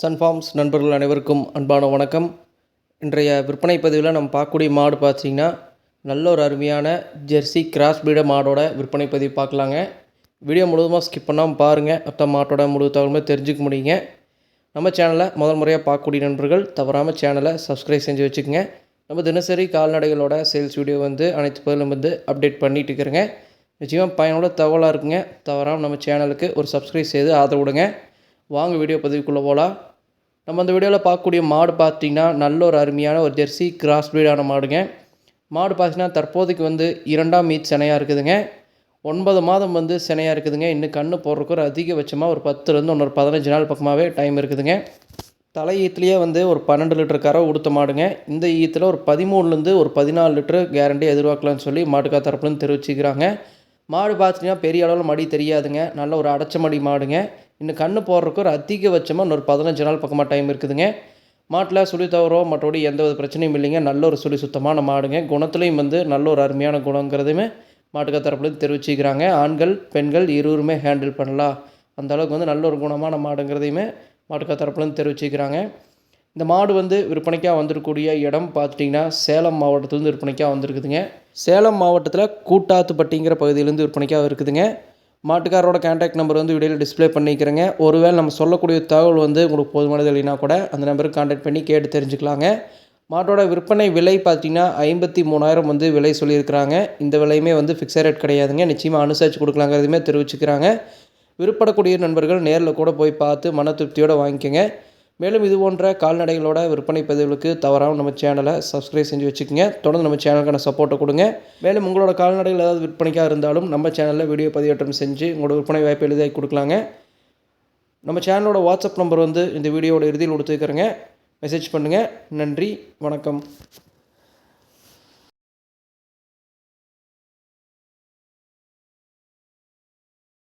Sun Farms நண்பர்கள் அனைவருக்கும் அன்பான வணக்கம். இன்றைய விற்பனை பதிவில் நம்ம பார்க்கக்கூடிய மாடு பார்த்தீங்கன்னா நல்ல ஒரு அருமையான ஜெர்சி கிராஸ் மாடோட விற்பனை பதிவு பார்க்கலாங்க. வீடியோ முழுவதுமாக ஸ்கிப் பண்ணாமல் பாருங்கள் மற்ற மாட்டோட முழு தகவலுமே தெரிஞ்சுக்க முடியுங்க. நம்ம சேனலை முதல் முறையாக பார்க்கக்கூடிய நண்பர்கள் தவறாமல் சேனலை சப்ஸ்கிரைப் செஞ்சு வச்சுக்கோங்க. நம்ம தினசரி கால்நடைகளோட சேல்ஸ் வீடியோ வந்து அனைத்து பதிலும் வந்து அப்டேட் பண்ணிட்டு இருக்கிறேங்க. நிச்சயமாக பயனுள்ள தகவலாக இருக்குங்க. தவறாமல் நம்ம சேனலுக்கு ஒரு சப்ஸ்கிரைப் செய்து ஆதரவு விடுங்க. வாங்க வீடியோ பதிவுக்குள்ளே போகலாம். நம்ம அந்த வீடியோவில் பார்க்கக்கூடிய மாடு பார்த்தீங்கன்னா நல்ல ஒரு அருமையான ஒரு ஜெர்சி கிராஸ் ப்ரீடான மாடுங்க. மாடு பார்த்தீங்கன்னா தற்போதைக்கு வந்து இரண்டாம் மீட் சினையாக இருக்குதுங்க. ஒன்பது மாதம் வந்து சினையாக இருக்குதுங்க. இன்னும் கண்ணு போடுறதுக்கு ஒரு அதிகபட்சமாக ஒரு பத்துலேருந்து இன்னொரு பதினஞ்சு நாள் பக்கமாகவே டைம் இருக்குதுங்க. தலை ஈத்துலேயே வந்து ஒரு பன்னெண்டு லிட்டர் கரை உடுத்த மாடுங்க. இந்த ஈத்தில் ஒரு பதிமூணுலேருந்து ஒரு பதினாலு லிட்டரு கேரண்டி எதிர்பார்க்கலாம்னு சொல்லி மாட்டுக்கா தரப்புலேருந்து தெரிவிச்சுக்கிறாங்க. மாடு பார்த்தீங்கன்னா பெரிய அளவில் மடி தெரியாதுங்க. நல்ல ஒரு அடைச்ச மடி மாடுங்க. இன்னும் கண்ணு போடுறதுக்கு ஒரு அதிகபட்சமாக இன்னொரு பதினஞ்சு நாள் பக்கமாக டைம் இருக்குதுங்க. மாட்டில் சுழி தவறோ மற்றபடி எந்த வித பிரச்சனையும் இல்லைங்க. நல்ல ஒரு சுழி சுத்தமான மாடுங்க. குணத்துலேயும் வந்து நல்ல ஒரு அருமையான குணங்கிறதுமே மாட்டுக்கா தரப்புலேருந்து தெரிவிச்சுக்கிறாங்க. ஆண்கள் பெண்கள் இருவருமே ஹேண்டில் பண்ணலாம். அந்தளவுக்கு வந்து நல்ல ஒரு குணமான மாடுங்கிறதையுமே மாட்டுக்கா தரப்புலேருந்து தெரிவிச்சுக்கிறாங்க. இந்த மாடு வந்து விற்பனைக்காக வந்திருக்கக்கூடிய இடம் பார்த்துட்டிங்கன்னா சேலம் மாவட்டத்துலேருந்து விற்பனைக்காக வந்திருக்குதுங்க. சேலம் மாவட்டத்தில் கூட்டாத்துப்பட்டிங்கிற பகுதியிலேருந்து விற்பனைக்காக இருக்குதுங்க. மாட்டுக்காரோட கான்டாக்ட் நம்பர் வந்து வீடியோவில் டிஸ்ப்ளே பண்ணிக்கிறேங்க. ஒருவேளை நம்ம சொல்லக்கூடிய தகவல் வந்து உங்களுக்கு போதுமானது இல்லைனா கூட அந்த நம்பருக்கு கான்டாக்ட் பண்ணி கேட்டு தெரிஞ்சுக்கலாங்க. மாட்டோட விற்பனை விலை பார்த்தீங்கன்னா ஐம்பத்தி மூணாயிரம் வந்து விலை சொல்லியிருக்கிறாங்க. இந்த விலையுமே வந்து ஃபிக்ஸட் ரேட் கிடையாதுங்க. நிச்சயமாக அனுசரித்து கொடுக்கலாங்கிறதுமே தெரிவிச்சுக்கிறாங்க. விருப்பப்படக்கூடிய நண்பர்கள் நேரில் கூட போய் பார்த்து மன திருப்தியோடு வாங்கிக்கோங்க. மேலும் இது போன்ற கால்நடைகளோட விற்பனை பதிவுகளுக்கு தவறாமல் நம்ம சேனலை சப்ஸ்கிரைப் செஞ்சு வச்சுக்கோங்க. தொடர்ந்து நம்ம சேனலுக்கான சப்போர்ட்டை கொடுங்க. மேலும் உங்களோட கால்நடைகள் ஏதாவது விற்பனைக்காக இருந்தாலும் நம்ம சேனலில் வீடியோ பதிவேற்றம் செஞ்சு உங்களோட விற்பனை வாய்ப்பு எளிதாக கொடுக்கலாங்க. நம்ம சேனலோட வாட்ஸ்அப் நம்பர் வந்து இந்த வீடியோட இறுதியில் கொடுத்துருக்குறேங்க. மெசேஜ் பண்ணுங்கள் நன்றி. வணக்கம்.